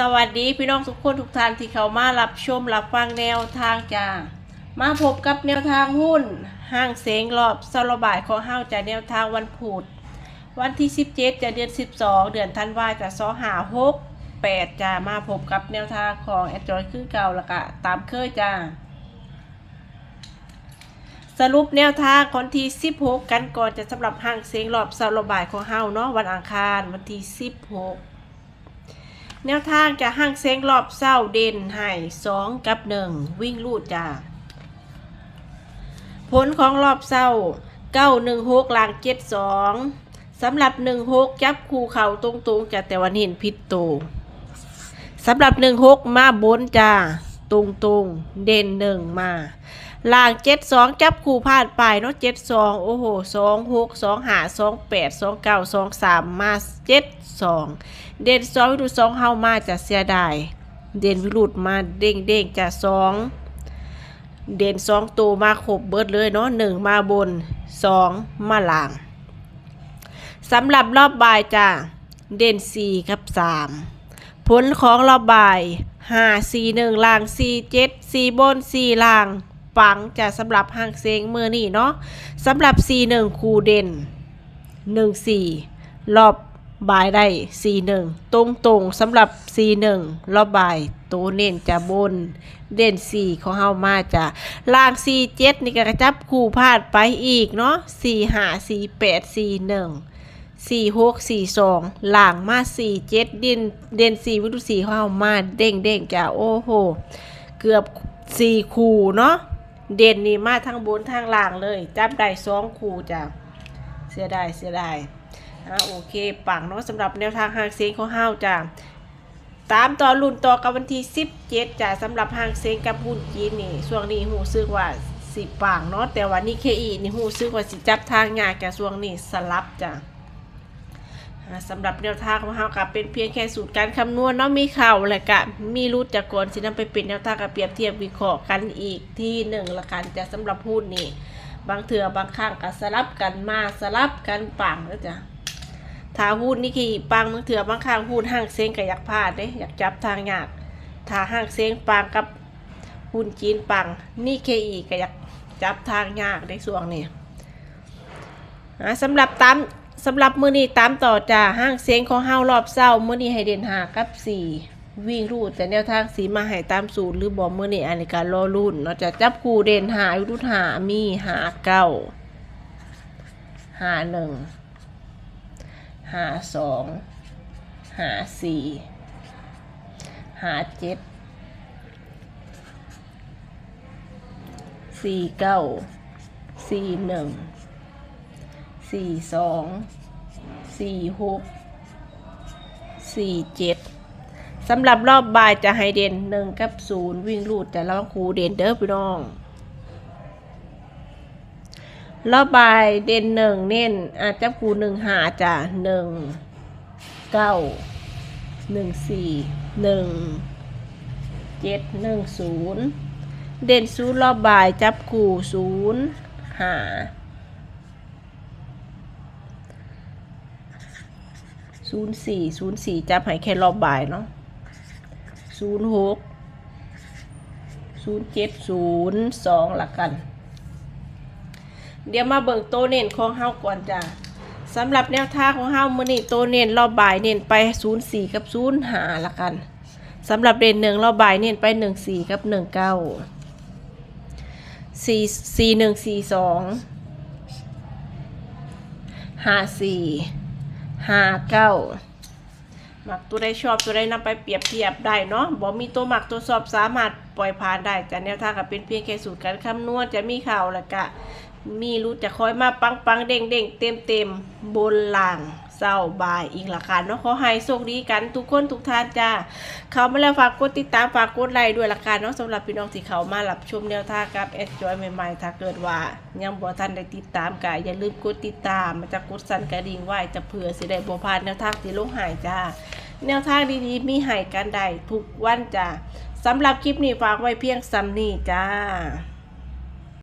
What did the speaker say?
สวัสดีพี่น้องทุกคนทุกท่านที่เข้ามารับชมรับฟังแนวทางจ้ามาพบกับแนวทางหุ้น ห้างเสงรอบสโลบายของห้างจากแนวทางวันพุธวันที่ 17จะเดือน 12 เดือนธันวาจะสอหาหกแปดจ้ามาพบกับแนวทางของแอดจอยคือเก่าล้วก็ตามเคยจ้าสรุปแนวทางคนที่ 16 กันก่อนจะสำหรับห้างเสียงรอบสโลบายของเฮาเนาะวันอังคารวันที่ 16 แนวทางจะห้างเสียงรอบเศร้าเด่นให้2กับหนึ่งวิ่งลูดจ้าผลของรอบเศร้าเก้าหนึ่งหกลางเจ็ดสองสำหรับหนึ่งหกจับคู่เข่าตรงๆจะแต่วันเห็นพิษโตสำหรับหนึ่งหกมาบนจ้า ตรงๆเด่นหนึ่งมาล่างเจ็ดสองจับคู่พลาดไปเนาะเจ็ดสองโอ้โหสองหกสองหาสองแปดสองเก้าสองสามมาเจ็ดสองเด่นสองวิรุสองเฮามาจะเสียดายเด่นวิรุดมาเด้งเด้งจะสองเด่นสองตัวมาขบเบิดเลยเนาะหนึ่งมาบนสองมาล่างสำหรับรอบบ่ายจ้ะเด่นสี่กับสามผลของรอบบ่าย ห้าสี่หนึ่งล่างสี่เจ็ดสี่บนสี่ล่างปังจะสำหรับห้างเซงมือนี่เนาะสำหรับ C1 คูเด่น14รอบบายได้ C1 ตรงตรงสำหรับ C1 รอบบายตัวเน้นจะบนเด่น4ของเฮามาจะล่าง C7 นี่ก็กระจับคู่พลาดไปอีกเนาะ4 5 4 8 4 1สี่แปดสี่หนึ่ง กสี่สองหลังมาสี่เจ็ดดินเด่นสี่วิทุสี่ของเขามาเด้งเด้งจ้ะโอ้โห เกือบสี่คู่เนาะเด่นนี่มาทั้งบนทั้งล่างเลย จับได้สองคู่จ้ะเสียดายเสียดายอะโอเคปังเนาะสำหรับแนวทางหางเสียงของเฮาจ้ะตามต่อรุ่นต่อกับวันที่17จ้ะสำหรับหางเสียงกับหุ้นจีนนี่ช่วงนี้หูซึกว่าสิปังเนาะแต่ว่านี่เคอีนี่หูซึกว่าสิจับทางยากจ้ะช่วงนี้สลับจ้า สำหรับแนวทางของเรากับเป็นเพียงแค่สูตรการคำนวณเนาะมีเข่าและกะมีรูดจากก่อนสินำไปเป็นแนวทางกับเปรียบเทียบวิเคราะห์กันอีกที่หนึ่งละกันจะสำหรับพูดนี่บางเถื่อบางครั้งก็สลับกันมาสลับกันปังแล้วจ้ะถ้าพูดนี่คือปังบางเถื่อบางครั้งพูดห้างเซ้งก็อยากพลาดเด้อยากจับทางยากถ้าห้างเซ้งปังกับหุ้นจีนปังนี่เคอีก็อยากจับทางยากในส่วงนี้อ่าสำหรับตาม สำหรับมือนี้ตามต่อจากห้างเสียงของเฮารอบเศร้ามือนี้ให้เด่นหากับสี่วิ่งรูดแต่แนวทางสีมาให้ตามสูตรหรือบอมือนี้อันนี้การรอรุ่นเนาะจะจับคู่เด่นหายุทธหามีหาเก้าหาหนึ่งหาสองหาสี่หาเจ็ดสี่เก้าสี่หนึ่ง สี่สองสี่หกสี่เจ็ดสำหรับรอบบ่ายจะให้เด่นหนึ่งกับศูนย์วิ่งรูดแต่ละครูเด่นเด้อพี่น้อง รอบบ่ายเด่นหนึ่งเน้นอาจจะครูหนึ่งหาจ้ะหนึ่งเก้าหนึ่งสี่หนึ่งเจ็ดหนึ่งศูนย์เด่นศูนย์รอบบ่ายจับคู่ศูนย์หา ศูนย์สี่ศูนย์สี่จับให้แค่รอบบ่ายเนาะศูนย์หกศูนย์เจ็ดศูนย์สองหละกัน เดี๋ยวมาเบิ่งโตเน้นของเฮาก่อนจ้ะสำหรับแนวท่าของเฮามื้อนี้โตเน้นรอบบ่ายเน้นไปศูนย์สี่กับศูนย์ห้าหละกันสำหรับเด่นหนึ่งรอบบ่ายเน้นไปหนึ่งสี่กับหนึ่งเก้าสี่สี่หนึ่งสี่สองห้าสี่ ห้าเก้าหมักตัวได้ชอบตัวได้นำไปเปรียบเทียบได้เนาะบอกมีตัวหมักตัวสอบสามารถปล่อยผ่านได้จะแนวทางกับเป็นเพียงแค่สูตรการคำนวณจะมีข่าวแล้วกะ มีรู้จะคอยมาปังปังเด้งเด้งเต็มเต็มบนล่าง เศร้าบายอีกละค่ะเนาะขอให้โชคดีกันทุกคนทุกท่านจ้าเขามาแล้วฝากกดติดตามฝากกดไลค์ด้วยละกันเนาะสำหรับพี่น้องที่เขามารับชมแนวทางกับแอดจอยใหม่ๆถ้าเกิดว่ายังบ่ท่านได้ติดตามก็อย่าลืมกดติดตามมันจะกดสั่นกระดิ่งไว้จะเผื่อสิได้บ่พลาดแนวทางที่ลงหายจ้าแนวทางดีๆ มีให้กันได้ทุกวันจ้าสำหรับคลิปนี้ฝากไว้เพียงซ้ำนี้จ้า